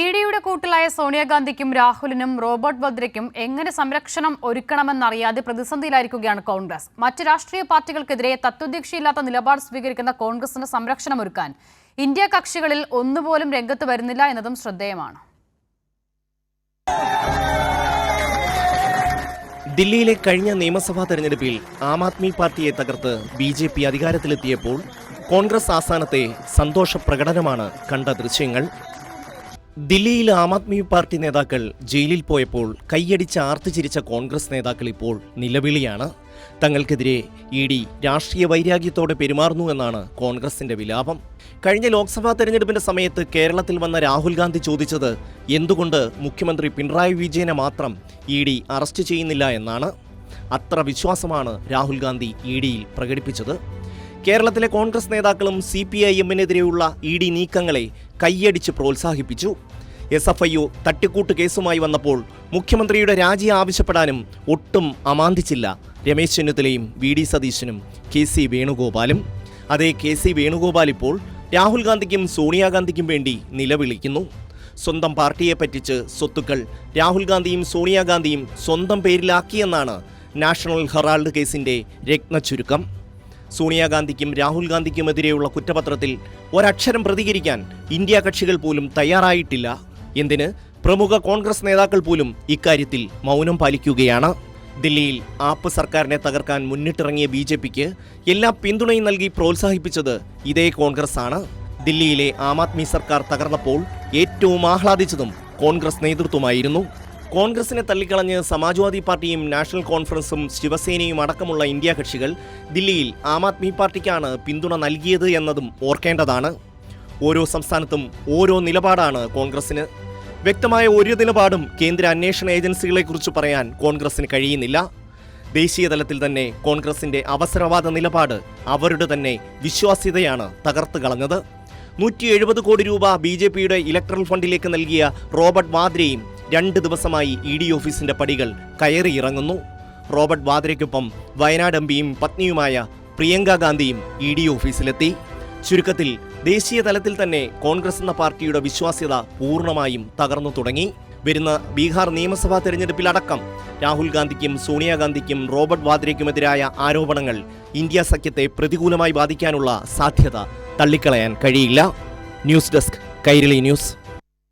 E ഡിയുടെ കൂട്ടിലായ സോണിയാഗാന്ധിക്കും രാഹുലിനും Robert വദ്രയ്ക്കും എങ്ങനെ സംരക്ഷണം ഒരുക്കണമെന്നറിയാതെ പ്രതിസന്ധിയിലായിരിക്കുകയാണ് കോൺഗ്രസ്. മറ്റ് രാഷ്ട്രീയ പാർട്ടികൾക്കെതിരെ തത്വദീക്ഷയില്ലാത്ത നിലപാട് സ്വീകരിക്കുന്ന കോൺഗ്രസിന് സംരക്ഷണം ഒരുക്കാൻ ഇന്ത്യ കക്ഷികളിൽ ഒന്നുപോലും രംഗത്ത് വരുന്നില്ല എന്നതും ശ്രദ്ധേയമാണ്. ദില്ലിയിലെ കഴിഞ്ഞ നിയമസഭാ തെരഞ്ഞെടുപ്പിൽ ആം ആദ്മി പാർട്ടിയെ തകർത്ത് ബി ജെ പി അധികാരത്തിലെത്തിയപ്പോൾ കോൺഗ്രസ് ആസ്ഥാനത്തെ സന്തോഷ പ്രകടനമാണ് കണ്ട ദൃശ്യങ്ങൾ. ദില്ലിയിൽ ആം ആദ്മി പാർട്ടി നേതാക്കൾ ജയിലിൽ പോയപ്പോൾ കൈയടിച്ച് ആർത്തുചിരിച്ച കോൺഗ്രസ് നേതാക്കൾ ഇപ്പോൾ നിലവിളിയാണ്. തങ്ങൾക്കെതിരെ ഇ ഡി രാഷ്ട്രീയ വൈരാഗ്യത്തോടെ പെരുമാറുന്നു എന്നാണ് കോൺഗ്രസിന്റെ വിലാപം. കഴിഞ്ഞ ലോക്സഭാ തെരഞ്ഞെടുപ്പിന്റെ സമയത്ത് കേരളത്തിൽ വന്ന രാഹുൽ ഗാന്ധി ചോദിച്ചത് എന്തുകൊണ്ട് മുഖ്യമന്ത്രി പിണറായി വിജയനെ മാത്രം ഇ ഡി അറസ്റ്റ് ചെയ്യുന്നില്ല എന്നാണ്. അത്ര വിശ്വാസമാണ് രാഹുൽ ഗാന്ധി ഇ ഡിയിൽ പ്രകടിപ്പിച്ചത്. കേരളത്തിലെ കോൺഗ്രസ് നേതാക്കളും സി പി ഐ എമ്മിനെതിരെയുള്ള ഇ ഡി നീക്കങ്ങളെ കൈയടിച്ച് പ്രോത്സാഹിപ്പിച്ചു. എസ് എഫ് ഐ ഒ തട്ടിക്കൂട്ട് കേസുമായി വന്നപ്പോൾ മുഖ്യമന്ത്രിയുടെ രാജി ആവശ്യപ്പെടാനും ഒട്ടും അമാന്തിച്ചില്ല. രമേശ് ചെന്നിത്തലയും വി ഡി സതീശനും കെ സി വേണുഗോപാലും. അതേ കെ സി വേണുഗോപാൽ ഇപ്പോൾ രാഹുൽ ഗാന്ധിക്കും സോണിയാഗാന്ധിക്കും വേണ്ടി നിലവിളിക്കുന്നു. സ്വന്തം പാർട്ടിയെ പറ്റിച്ച് സ്വത്തുക്കൾ രാഹുൽ ഗാന്ധിയും സോണിയാഗാന്ധിയും സ്വന്തം പേരിലാക്കിയെന്നാണ് നാഷണൽ ഹെറാൾഡ് കേസിന്റെ കേസിന്റെ രത്നച്ചുരുക്കം. സോണിയാഗാന്ധിക്കും രാഹുൽ ഗാന്ധിക്കുമെതിരെയുള്ള കുറ്റപത്രത്തിൽ ഒരക്ഷരം പ്രതികരിക്കാൻ ഇന്ത്യ കക്ഷികൾ പോലും തയ്യാറായിട്ടില്ല. എന്തിന്? പ്രമുഖ കോൺഗ്രസ് നേതാക്കൾ പോലും ഇക്കാര്യത്തിൽ മൗനം പാലിക്കുകയാണ്. ദില്ലിയിൽ ആപ്പ് സർക്കാരിനെ തകർക്കാൻ മുന്നിട്ടിറങ്ങിയ ബി ജെ പിക്ക് എല്ലാ പിന്തുണയും നൽകി പ്രോത്സാഹിപ്പിച്ചത് ഇതേ കോൺഗ്രസ് ആണ് ദില്ലിയിലെ ആം ആദ്മി സർക്കാർ തകർന്നപ്പോൾ ഏറ്റവും ആഹ്ലാദിച്ചതും കോൺഗ്രസ് നേതൃത്വമായിരുന്നു. കോൺഗ്രസിനെ തള്ളിക്കളഞ്ഞ് സമാജ്വാദി പാർട്ടിയും നാഷണൽ കോൺഫറൻസും ശിവസേനയും അടക്കമുള്ള ഇന്ത്യ കക്ഷികൾ ദില്ലിയിൽ ആം ആദ്മി പാർട്ടിക്കാണ് പിന്തുണ നൽകിയത് എന്നതും ഓർക്കേണ്ടതാണ്. ഓരോ സംസ്ഥാനത്തും ഓരോ നിലപാടാണ് കോൺഗ്രസിന് വ്യക്തമായ ഒരു നിലപാടും കേന്ദ്ര അന്വേഷണ ഏജൻസികളെക്കുറിച്ച് പറയാൻ കോൺഗ്രസിന് കഴിയുന്നില്ല. ദേശീയ തലത്തിൽ തന്നെ കോൺഗ്രസിന്റെ അവസരവാദ നിലപാട് അവരുടെ തന്നെ വിശ്വാസ്യതയാണ് തകർത്ത് കളഞ്ഞത്. നൂറ്റി എഴുപത് കോടി രൂപ ബി ജെ പിയുടെ ഇലക്ട്രൽ ഫണ്ടിലേക്ക് നൽകിയ റോബർട്ട് വാദ്രയും രണ്ട് ദിവസമായി ഇ ഡി ഓഫീസിന്റെ പടികൾ കയറിയിറങ്ങുന്നു. റോബർട്ട് വാദ്രയ്ക്കൊപ്പം വയനാട് എം പിയും പത്നിയുമായ പ്രിയങ്ക ഗാന്ധിയും ഇ ഡി ഓഫീസിലെത്തി. ചുരുക്കത്തിൽ ദേശീയ തലത്തിൽ തന്നെ കോൺഗ്രസ് എന്ന പാർട്ടിയുടെ വിശ്വാസ്യത പൂർണമായും തകർന്നു തുടങ്ങി. വരുന്ന ബീഹാർ നിയമസഭാ തെരഞ്ഞെടുപ്പിലടക്കം രാഹുൽ ഗാന്ധിക്കും സോണിയാഗാന്ധിക്കും റോബർട്ട് വാദ്രയ്ക്കുമെതിരായ ആരോപണങ്ങൾ ഇന്ത്യ സഖ്യത്തെ പ്രതികൂലമായി ബാധിക്കാനുള്ള സാധ്യത തള്ളിക്കളയാൻ കഴിയില്ല. News desk Kairali news.